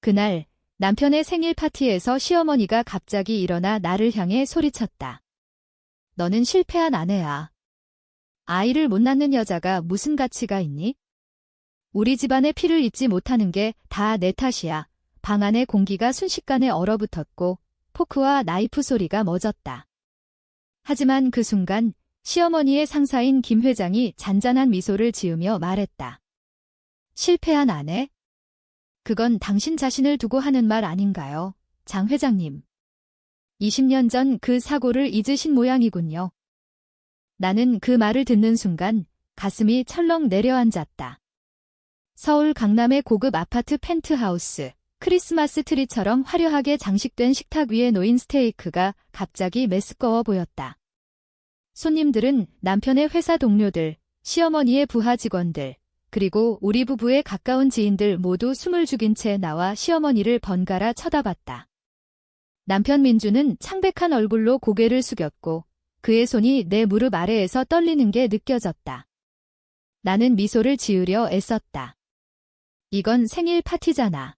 그날 남편의 생일 파티에서 시어머니가 갑자기 일어나 나를 향해 소리쳤다. 너는 실패한 아내야. 아이를 못 낳는 여자가 무슨 가치가 있니? 우리 집안의 피를 잊지 못하는 게 다 내 탓이야. 방 안의 공기가 순식간에 얼어붙었고 포크와 나이프 소리가 멎었다. 하지만 그 순간 시어머니의 상사인 김 회장이 잔잔한 미소를 지으며 말했다. 실패한 아내? 그건 당신 자신을 두고 하는 말 아닌가요, 장 회장님. 20년 전 그 사고를 잊으신 모양이군요. 나는 그 말을 듣는 순간 가슴이 철렁 내려앉았다. 서울 강남의 고급 아파트 펜트하우스, 크리스마스 트리처럼 화려하게 장식된 식탁 위에 놓인 스테이크가 갑자기 메스꺼워 보였다. 손님들은 남편의 회사 동료들, 시어머니의 부하 직원들, 그리고 우리 부부의 가까운 지인들 모두 숨을 죽인 채 나와 시어머니를 번갈아 쳐다봤다. 남편 민주는 창백한 얼굴로 고개를 숙였고 그의 손이 내 무릎 아래에서 떨리는 게 느껴졌다. 나는 미소를 지으려 애썼다. 이건 생일 파티잖아.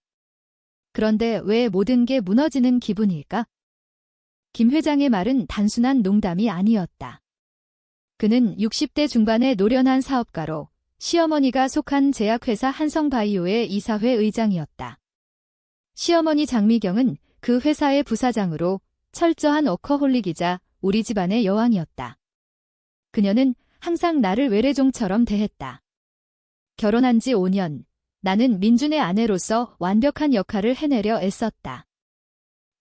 그런데 왜 모든 게 무너지는 기분일까? 김 회장의 말은 단순한 농담이 아니었다. 그는 60대 중반의 노련한 사업가로 시어머니가 속한 제약회사 한성바이오의 이사회 의장이었다. 시어머니 장미경은 그 회사의 부사장으로 철저한 워커홀릭이자 우리 집안의 여왕이었다. 그녀는 항상 나를 외래종처럼 대했다. 결혼한 지 5년, 나는 민준의 아내로서 완벽한 역할을 해내려 애썼다.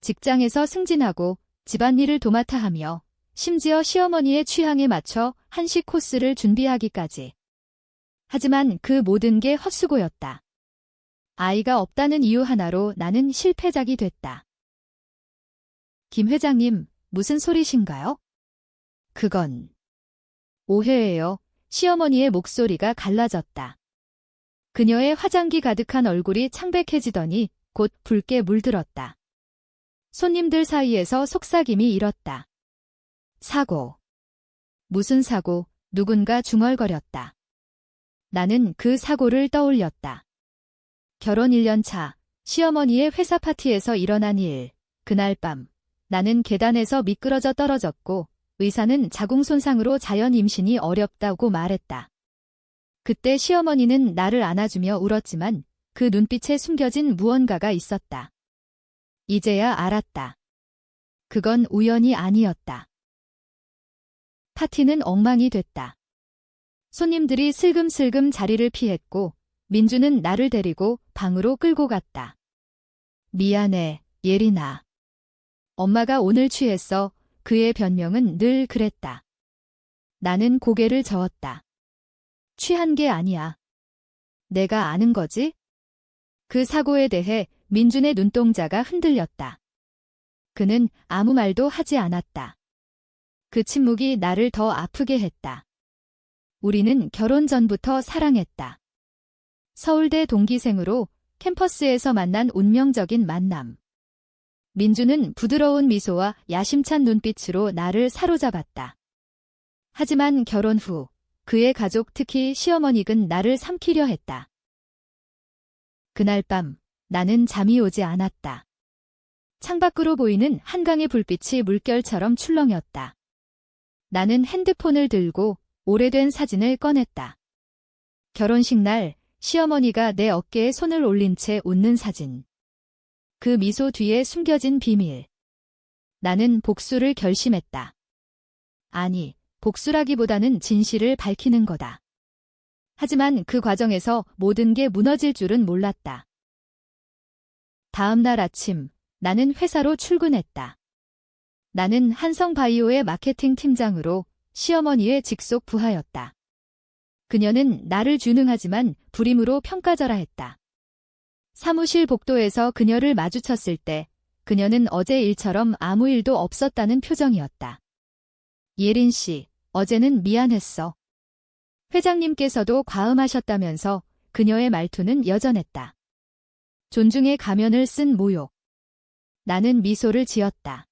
직장에서 승진하고 집안일을 도맡아 하며 심지어 시어머니의 취향에 맞춰 한식 코스를 준비하기까지. 하지만 그 모든 게 헛수고였다. 아이가 없다는 이유 하나로 나는 실패작이 됐다. 김 회장님, 무슨 소리신가요? 그건 오해예요. 시어머니의 목소리가 갈라졌다. 그녀의 화장기 가득한 얼굴이 창백해지더니 곧 붉게 물들었다. 손님들 사이에서 속삭임이 일었다. 사고. 무슨 사고, 누군가 중얼거렸다. 나는 그 사고를 떠올렸다. 결혼 1년 차, 시어머니의 회사 파티에서 일어난 일. 그날 밤, 나는 계단에서 미끄러져 떨어졌고, 의사는 자궁 손상으로 자연 임신이 어렵다고 말했다. 그때 시어머니는 나를 안아주며 울었지만 그 눈빛에 숨겨진 무언가가 있었다. 이제야 알았다. 그건 우연이 아니었다. 파티는 엉망이 됐다. 손님들이 슬금슬금 자리를 피했고 민주는 나를 데리고 방으로 끌고 갔다. 미안해, 예린아. 엄마가 오늘 취했어. 그의 변명은 늘 그랬다. 나는 고개를 저었다. 취한 게 아니야. 내가 아는 거지? 그 사고에 대해 민준의 눈동자가 흔들렸다. 그는 아무 말도 하지 않았다. 그 침묵이 나를 더 아프게 했다. 우리는 결혼 전부터 사랑했다. 서울대 동기생으로 캠퍼스에서 만난 운명적인 만남. 민주는 부드러운 미소와 야심찬 눈빛으로 나를 사로잡았다. 하지만 결혼 후 그의 가족 특히 시어머니는 나를 삼키려 했다. 그날 밤 나는 잠이 오지 않았다. 창밖으로 보이는 한강의 불빛이 물결처럼 출렁였다. 나는 핸드폰을 들고 오래된 사진을 꺼냈다. 결혼식 날 시어머니가 내 어깨에 손을 올린 채 웃는 사진. 그 미소 뒤에 숨겨진 비밀. 나는 복수를 결심했다. 아니, 복수라기보다는 진실을 밝히는 거다. 하지만 그 과정에서 모든 게 무너질 줄은 몰랐다. 다음 날 아침, 나는 회사로 출근했다. 나는 한성바이오의 마케팅 팀장으로 시어머니의 직속 부하였다. 그녀는 나를 준응하지만 불임으로 평가절하 했다. 사무실 복도에서 그녀를 마주쳤을 때 그녀는 어제 일처럼 아무 일도 없었다는 표정이었다. 예린 씨, 어제는 미안했어. 회장님께서도 과음하셨다면서 그녀의 말투는 여전했다. 존중의 가면을 쓴 모욕. 나는 미소를 지었다.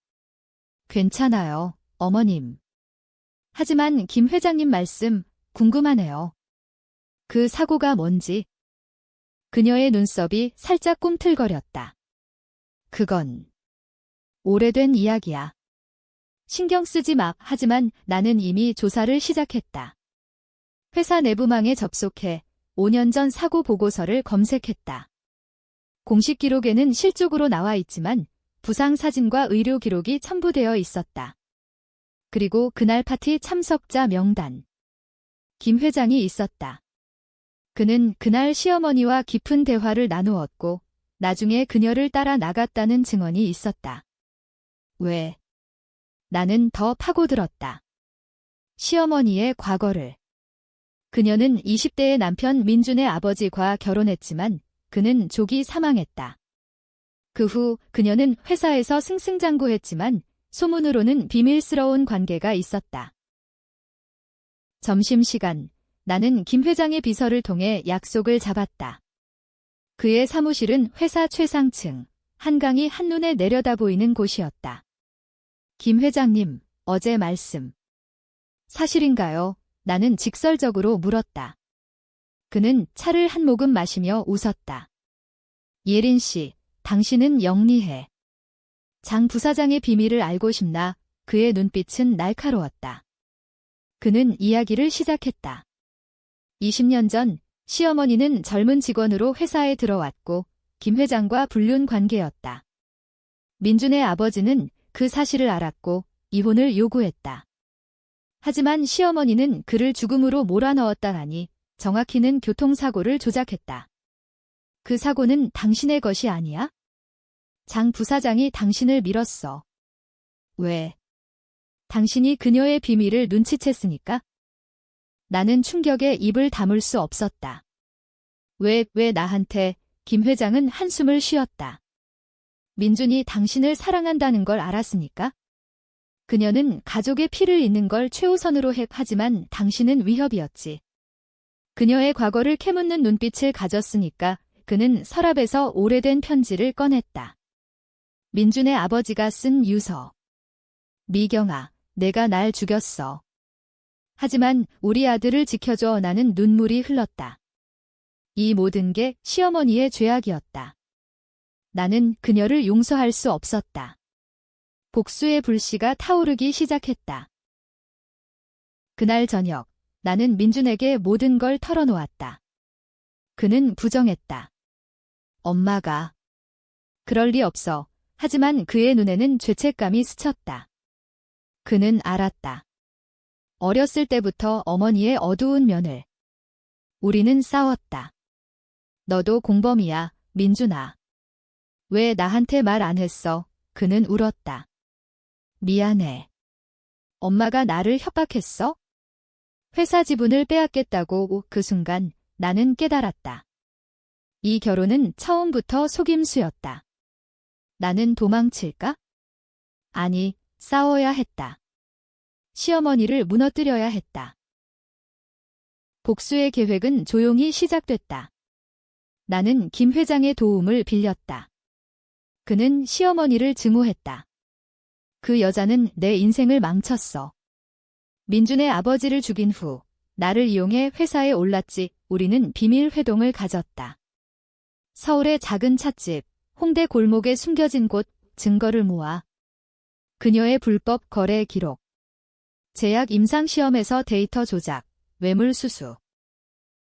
괜찮아요, 어머님. 하지만 김 회장님 말씀 궁금하네요. 그 사고가 뭔지. 그녀의 눈썹이 살짝 꿈틀거렸다. 그건 오래된 이야기야. 신경 쓰지 마. 하지만 나는 이미 조사를 시작했다. 회사 내부망에 접속해 5년 전 사고 보고서를 검색했다. 공식 기록에는 실족으로 나와 있지만 부상 사진과 의료 기록이 첨부되어 있었다. 그리고 그날 파티 참석자 명단. 김 회장이 있었다. 그는 그날 시어머니와 깊은 대화를 나누었고 나중에 그녀를 따라 나갔다는 증언이 있었다. 왜? 나는 더 파고들었다. 시어머니의 과거를. 그녀는 20대의 남편 민준의 아버지과 결혼했지만 그는 조기 사망했다. 그 후 그녀는 회사에서 승승장구했지만 소문으로는 비밀스러운 관계가 있었다. 점심시간, 나는 김 회장의 비서를 통해 약속을 잡았다. 그의 사무실은 회사 최상층, 한강이 한눈에 내려다 보이는 곳이었다. 김 회장님, 어제 말씀. 사실인가요? 나는 직설적으로 물었다. 그는 차를 한 모금 마시며 웃었다. 예린 씨, 당신은 영리해. 장 부사장의 비밀을 알고 싶나? 그의 눈빛은 날카로웠다. 그는 이야기를 시작했다. 20년 전 시어머니는 젊은 직원으로 회사에 들어왔고 김 회장과 불륜 관계였다. 민준의 아버지는 그 사실을 알았고 이혼을 요구했다. 하지만 시어머니는 그를 죽음으로 몰아넣었다하니 정확히는 교통사고를 조작했다. 그 사고는 당신의 것이 아니야? 장 부사장이 당신을 밀었어. 왜? 당신이 그녀의 비밀을 눈치챘으니까? 나는 충격에 입을 다물 수 없었다. 왜, 왜 나한테, 김 회장은 한숨을 쉬었다. 민준이 당신을 사랑한다는 걸 알았으니까? 그녀는 가족의 피를 잇는 걸 최우선으로 해 하지만 당신은 위협이었지. 그녀의 과거를 캐묻는 눈빛을 가졌으니까 그는 서랍에서 오래된 편지를 꺼냈다. 민준의 아버지가 쓴 유서. 미경아, 내가 날 죽였어. 하지만 우리 아들을 지켜줘 나는 눈물이 흘렀다. 이 모든 게 시어머니의 죄악이었다. 나는 그녀를 용서할 수 없었다. 복수의 불씨가 타오르기 시작했다. 그날 저녁, 나는 민준에게 모든 걸 털어놓았다. 그는 부정했다. 엄마가. 그럴 리 없어. 하지만 그의 눈에는 죄책감이 스쳤다. 그는 알았다. 어렸을 때부터 어머니의 어두운 면을. 우리는 싸웠다. 너도 공범이야, 민준아. 왜 나한테 말 안 했어? 그는 울었다. 미안해. 엄마가 나를 협박했어? 회사 지분을 빼앗겠다고 그 순간 나는 깨달았다. 이 결혼은 처음부터 속임수였다. 나는 도망칠까? 아니, 싸워야 했다. 시어머니를 무너뜨려야 했다. 복수의 계획은 조용히 시작됐다. 나는 김 회장의 도움을 빌렸다. 그는 시어머니를 증오했다. 그 여자는 내 인생을 망쳤어. 민준의 아버지를 죽인 후 나를 이용해 회사에 올랐지 우리는 비밀 회동을 가졌다. 서울의 작은 찻집, 홍대 골목에 숨겨진 곳 증거를 모아 그녀의 불법 거래 기록, 제약 임상시험에서 데이터 조작, 외물 수수.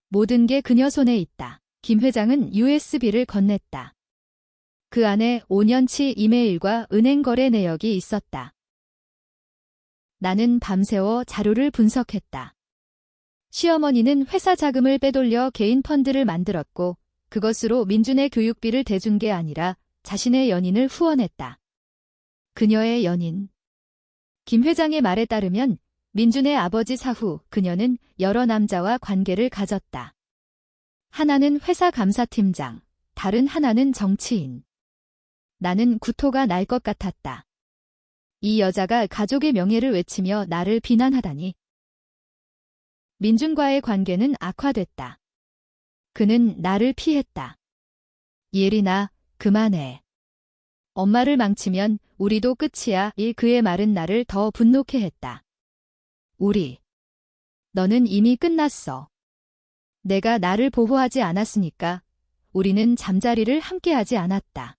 모든 게 그녀 손에 있다. 김 회장은 USB를 건넸다. 그 안에 5년치 이메일과 은행 거래 내역이 있었다. 나는 밤새워 자료를 분석했다. 시어머니는 회사 자금을 빼돌려 개인 펀드를 만들었고 그것으로 민준의 교육비를 대준 게 아니라 자신의 연인을 후원했다. 그녀의 연인. 김 회장의 말에 따르면 민준의 아버지 사후 그녀는 여러 남자와 관계를 가졌다. 하나는 회사 감사팀장, 다른 하나는 정치인. 나는 구토가 날 것 같았다. 이 여자가 가족의 명예를 외치며 나를 비난하다니. 민준과의 관계는 악화됐다. 그는 나를 피했다. 예리나, 그만해. 엄마를 망치면 우리도 끝이야. 이 그의 말은 나를 더 분노케 했다. 우리. 너는 이미 끝났어. 내가 나를 보호하지 않았으니까 우리는 잠자리를 함께하지 않았다.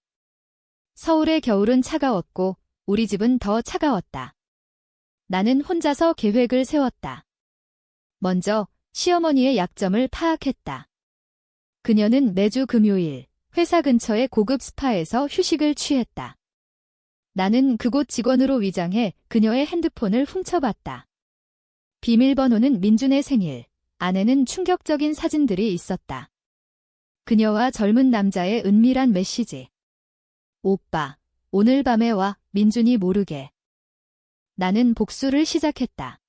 서울의 겨울은 차가웠고 우리 집은 더 차가웠다. 나는 혼자서 계획을 세웠다. 먼저 시어머니의 약점을 파악했다. 그녀는 매주 금요일 회사 근처의 고급 스파에서 휴식을 취했다. 나는 그곳 직원으로 위장해 그녀의 핸드폰을 훔쳐봤다. 비밀번호는 민준의 생일, 안에는 충격적인 사진들이 있었다. 그녀와 젊은 남자의 은밀한 메시지. 오빠, 오늘 밤에 와, 민준이 모르게. 나는 복수를 시작했다.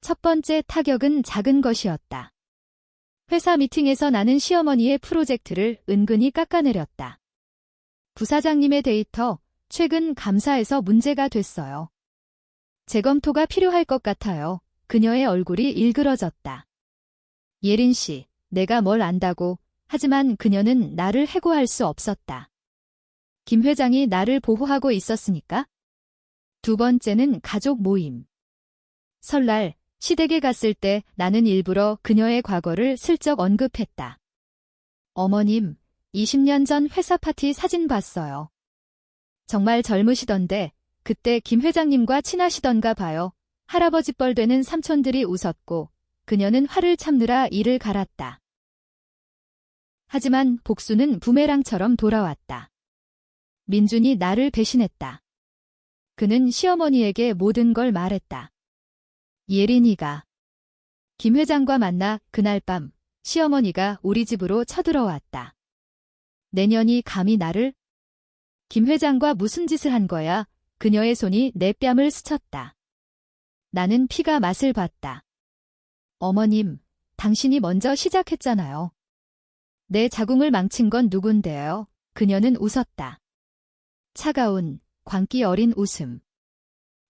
첫 번째 타격은 작은 것이었다. 회사 미팅에서 나는 시어머니의 프로젝트를 은근히 깎아내렸다. 부사장님의 데이터, 최근 감사에서 문제가 됐어요. 재검토가 필요할 것 같아요. 그녀의 얼굴이 일그러졌다. 예린 씨, 내가 뭘 안다고, 하지만 그녀는 나를 해고할 수 없었다. 김 회장이 나를 보호하고 있었으니까? 두 번째는 가족 모임. 설날, 시댁에 갔을 때 나는 일부러 그녀의 과거를 슬쩍 언급했다. 어머님, 20년 전 회사 파티 사진 봤어요. 정말 젊으시던데, 그때 김 회장님과 친하시던가 봐요. 할아버지 뻘 되는 삼촌들이 웃었고, 그녀는 화를 참느라 이를 갈았다. 하지만 복수는 부메랑처럼 돌아왔다. 민준이 나를 배신했다. 그는 시어머니에게 모든 걸 말했다. 예린이가 김 회장과 만나 그날 밤 시어머니가 우리 집으로 쳐들어왔다. 내년이 감히 나를? 김 회장과 무슨 짓을 한 거야? 그녀의 손이 내 뺨을 스쳤다. 나는 피가 맛을 봤다. 어머님, 당신이 먼저 시작했잖아요. 내 자궁을 망친 건 누군데요? 그녀는 웃었다. 차가운, 광기 어린 웃음.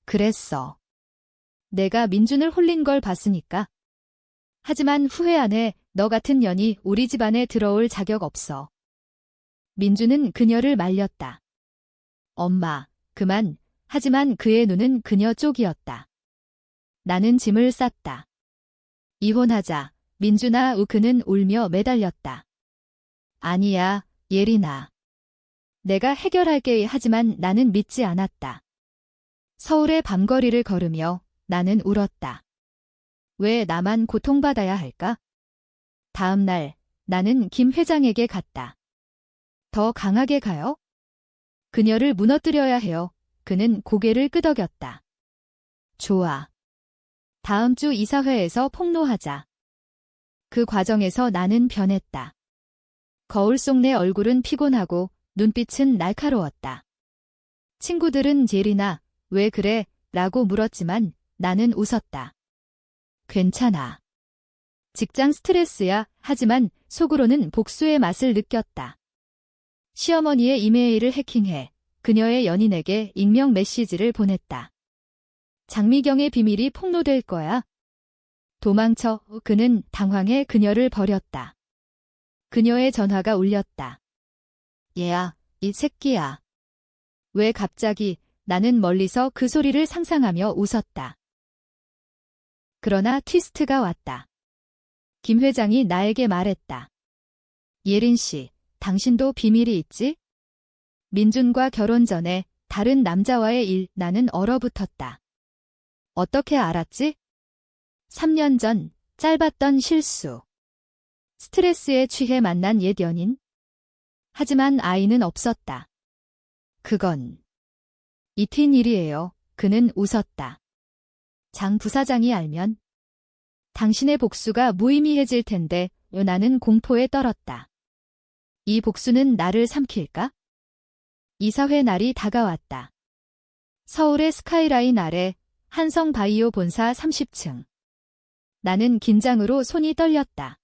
그랬어. 내가 민준을 홀린 걸 봤으니까. 하지만 후회 안 해. 너 같은 년이 우리 집안에 들어올 자격 없어. 민준은 그녀를 말렸다. 엄마, 그만. 하지만 그의 눈은 그녀 쪽이었다. 나는 짐을 쌌다. 이혼하자. 민준아 우 그는 울며 매달렸다. 아니야, 예린아. 내가 해결할게 하지만 나는 믿지 않았다. 서울의 밤거리를 걸으며 나는 울었다. 왜 나만 고통받아야 할까? 다음 날 나는 김 회장에게 갔다. 더 강하게 가요? 그녀를 무너뜨려야 해요. 그는 고개를 끄덕였다. 좋아. 다음 주 이사회에서 폭로하자. 그 과정에서 나는 변했다. 거울 속 내 얼굴은 피곤하고 눈빛은 날카로웠다. 친구들은 제리나, 왜 그래? 라고 물었지만 나는 웃었다. 괜찮아. 직장 스트레스야. 하지만 속으로는 복수의 맛을 느꼈다. 시어머니의 이메일을 해킹해 그녀의 연인에게 익명 메시지를 보냈다. 장미경의 비밀이 폭로될 거야. 도망쳐 그는 당황해 그녀를 버렸다. 그녀의 전화가 울렸다. 얘야, 이 새끼야. 왜 갑자기 나는 멀리서 그 소리를 상상하며 웃었다. 그러나 트위스트가 왔다. 김 회장이 나에게 말했다. 예린 씨, 당신도 비밀이 있지? 민준과 결혼 전에 다른 남자와의 일 나는 얼어붙었다. 어떻게 알았지? 3년 전 짧았던 실수. 스트레스에 취해 만난 옛 연인? 하지만 아이는 없었다. 그건 이튄 일이에요. 그는 웃었다. 장 부사장이 알면 당신의 복수가 무의미해질 텐데 나는 공포에 떨었다. 이 복수는 나를 삼킬까? 이사회 날이 다가왔다. 서울의 스카이라인 아래 한성 바이오 본사 30층. 나는 긴장으로 손이 떨렸다.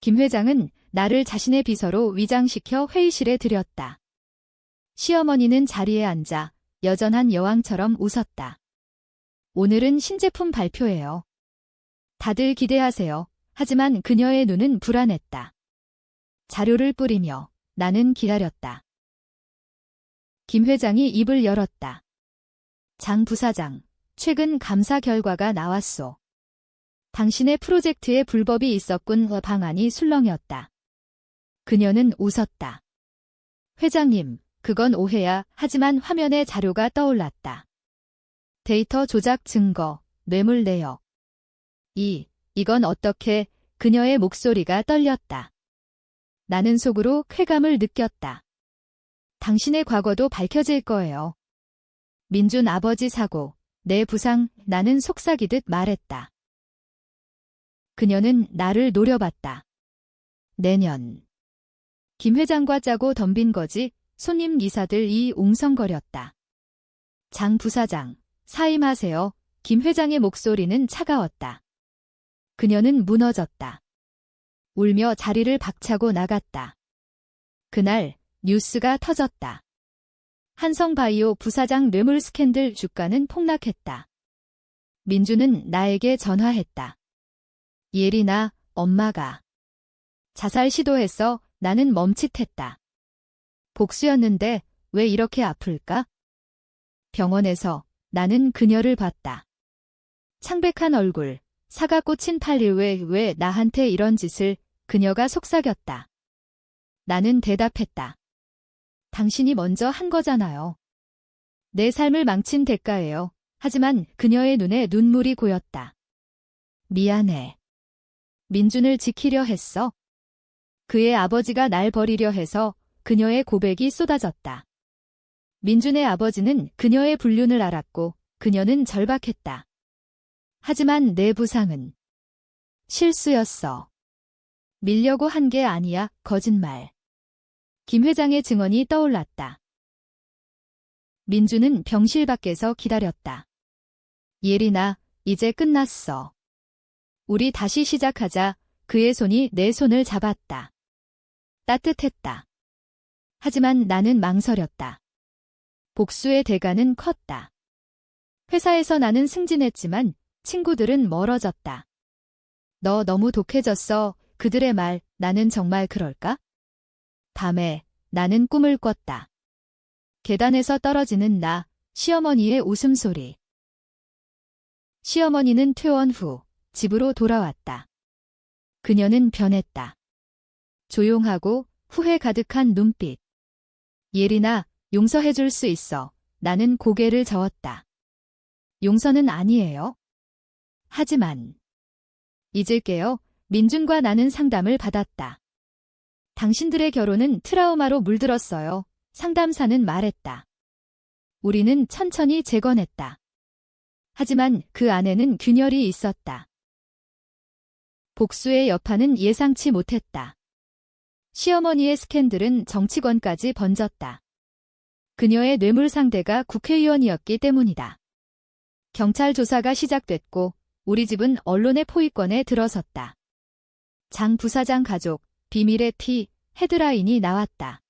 김 회장은 나를 자신의 비서로 위장시켜 회의실에 들였다. 시어머니는 자리에 앉아 여전한 여왕처럼 웃었다. 오늘은 신제품 발표예요. 다들 기대하세요. 하지만 그녀의 눈은 불안했다. 자료를 뿌리며 나는 기다렸다. 김 회장이 입을 열었다. 장 부사장, 최근 감사 결과가 나왔소. 당신의 프로젝트에 불법이 있었군 방안이 술렁이었다. 그녀는 웃었다. 회장님, 그건 오해야. 하지만 화면에 자료가 떠올랐다. 데이터 조작 증거, 뇌물 내역. 이, 이건 어떻게, 그녀의 목소리가 떨렸다. 나는 속으로 쾌감을 느꼈다. 당신의 과거도 밝혀질 거예요. 민준 아버지 사고, 내 부상, 나는 속삭이듯 말했다. 그녀는 나를 노려봤다. 내년. 김 회장과 짜고 덤빈 거지 손님 기사들이 웅성거렸다. 장 부사장, 사임하세요. 김 회장의 목소리는 차가웠다. 그녀는 무너졌다. 울며 자리를 박차고 나갔다. 그날 뉴스가 터졌다. 한성바이오 부사장 뇌물 스캔들 주가는 폭락했다. 민주는 나에게 전화했다. 예리나, 엄마가 자살 시도했어 나는 멈칫했다. 복수였는데 왜 이렇게 아플까? 병원에서 나는 그녀를 봤다. 창백한 얼굴, 사과 꽂힌 팔 이외 왜 나한테 이런 짓을 그녀가 속삭였다. 나는 대답했다. 당신이 먼저 한 거잖아요. 내 삶을 망친 대가예요. 하지만 그녀의 눈에 눈물이 고였다. 미안해. 민준을 지키려 했어. 그의 아버지가 날 버리려 해서 그녀의 고백이 쏟아졌다. 민준의 아버지는 그녀의 불륜을 알았고 그녀는 절박했다. 하지만 내 부상은 실수였어. 밀려고 한 게 아니야, 거짓말. 김 회장의 증언이 떠올랐다. 민주는 병실 밖에서 기다렸다. 예린아, 이제 끝났어. 우리 다시 시작하자. 그의 손이 내 손을 잡았다. 따뜻했다. 하지만 나는 망설였다. 복수의 대가는 컸다. 회사에서 나는 승진했지만 친구들은 멀어졌다. 너 너무 독해졌어. 그들의 말, 나는 정말 그럴까? 밤에 나는 꿈을 꿨다. 계단에서 떨어지는 나, 시어머니의 웃음소리. 시어머니는 퇴원 후 집으로 돌아왔다. 그녀는 변했다. 조용하고 후회 가득한 눈빛. 예린아, 용서해 줄 수 있어. 나는 고개를 저었다. 용서는 아니에요. 하지만 잊을게요. 민준과 나는 상담을 받았다. 당신들의 결혼은 트라우마로 물들었어요. 상담사는 말했다. 우리는 천천히 재건했다. 하지만 그 안에는 균열이 있었다. 복수의 여파는 예상치 못했다. 시어머니의 스캔들은 정치권까지 번졌다. 그녀의 뇌물 상대가 국회의원이었기 때문이다. 경찰 조사가 시작됐고 우리 집은 언론의 포위권에 들어섰다. 장 부사장 가족, 비밀의 피, 헤드라인이 나왔다.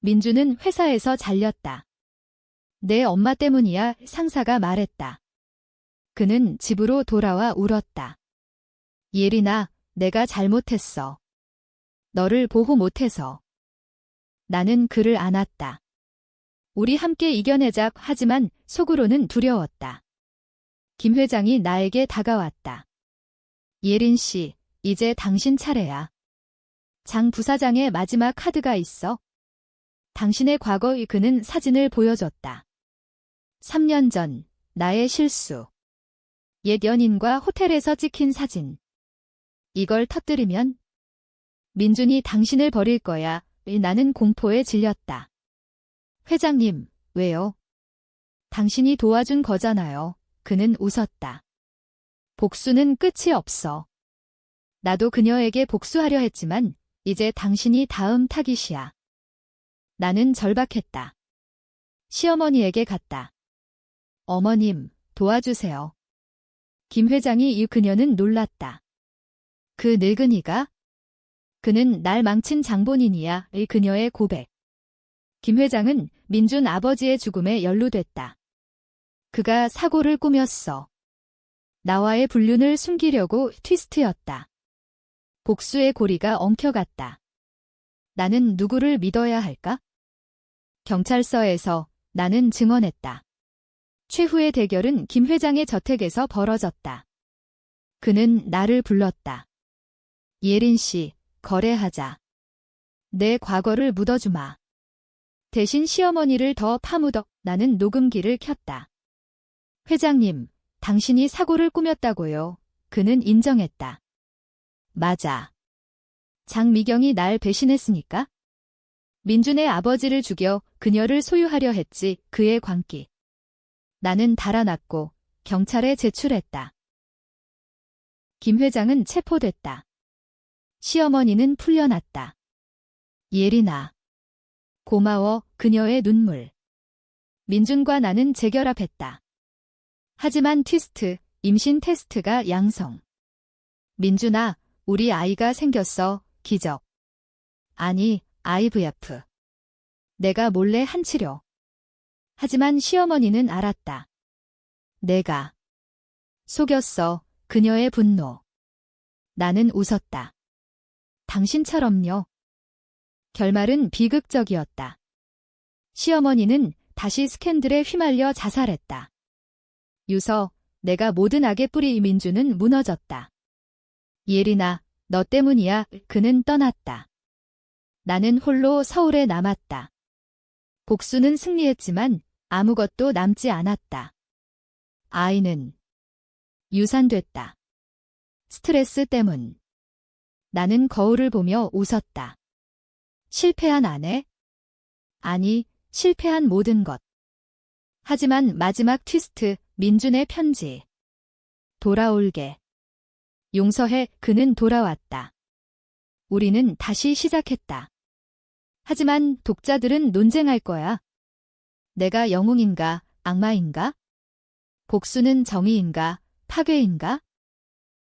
민주는 회사에서 잘렸다. 내 엄마 때문이야 상사가 말했다. 그는 집으로 돌아와 울었다. 예린아, 내가 잘못했어. 너를 보호 못해서. 나는 그를 안았다. 우리 함께 이겨내자 하지만 속으로는 두려웠다. 김 회장이 나에게 다가왔다. 예린 씨, 이제 당신 차례야. 장 부사장의 마지막 카드가 있어. 당신의 과거의 그는 사진을 보여줬다. 3년 전, 나의 실수. 옛 연인과 호텔에서 찍힌 사진. 이걸 터뜨리면 민준이 당신을 버릴 거야. 나는 공포에 질렸다. 회장님, 왜요? 당신이 도와준 거잖아요. 그는 웃었다. 복수는 끝이 없어. 나도 그녀에게 복수하려 했지만 이제 당신이 다음 타깃이야. 나는 절박했다. 시어머니에게 갔다. 어머님, 도와주세요. 김 회장이 이 그녀는 놀랐다. 그 늙은이가? 그는 날 망친 장본인이야. 의 그녀의 고백. 김 회장은 민준 아버지의 죽음에 연루됐다. 그가 사고를 꾸몄어. 나와의 불륜을 숨기려고 트위스트였다. 복수의 고리가 엉켜갔다. 나는 누구를 믿어야 할까? 경찰서에서 나는 증언했다. 최후의 대결은 김 회장의 저택에서 벌어졌다. 그는 나를 불렀다. 예린 씨, 거래하자. 내 과거를 묻어주마. 대신 시어머니를 더 파묻어 나는 녹음기를 켰다. 회장님, 당신이 사고를 꾸몄다고요. 그는 인정했다. 맞아. 장미경이 날 배신했으니까? 민준의 아버지를 죽여 그녀를 소유하려 했지 그의 광기. 나는 달아났고 경찰에 제출했다. 김 회장은 체포됐다. 시어머니는 풀려났다. 예린아. 고마워 그녀의 눈물. 민준과 나는 재결합했다. 하지만 트위스트, 임신 테스트가 양성. 민준아, 우리 아이가 생겼어, 기적. 아니, IVF. 내가 몰래 한 치료. 하지만 시어머니는 알았다. 내가 속였어, 그녀의 분노. 나는 웃었다. 당신처럼요. 결말은 비극적이었다. 시어머니는 다시 스캔들에 휘말려 자살했다. 유서, 내가 모든 악의 뿌리 민주는 무너졌다. 예린아, 너 때문이야. 그는 떠났다. 나는 홀로 서울에 남았다. 복수는 승리했지만 아무것도 남지 않았다. 아이는 유산됐다. 스트레스 때문. 나는 거울을 보며 웃었다. 실패한 아내? 아니, 실패한 모든 것. 하지만 마지막 트위스트, 민준의 편지. 돌아올게. 용서해, 그는 돌아왔다. 우리는 다시 시작했다. 하지만 독자들은 논쟁할 거야. 내가 영웅인가, 악마인가? 복수는 정의인가, 파괴인가?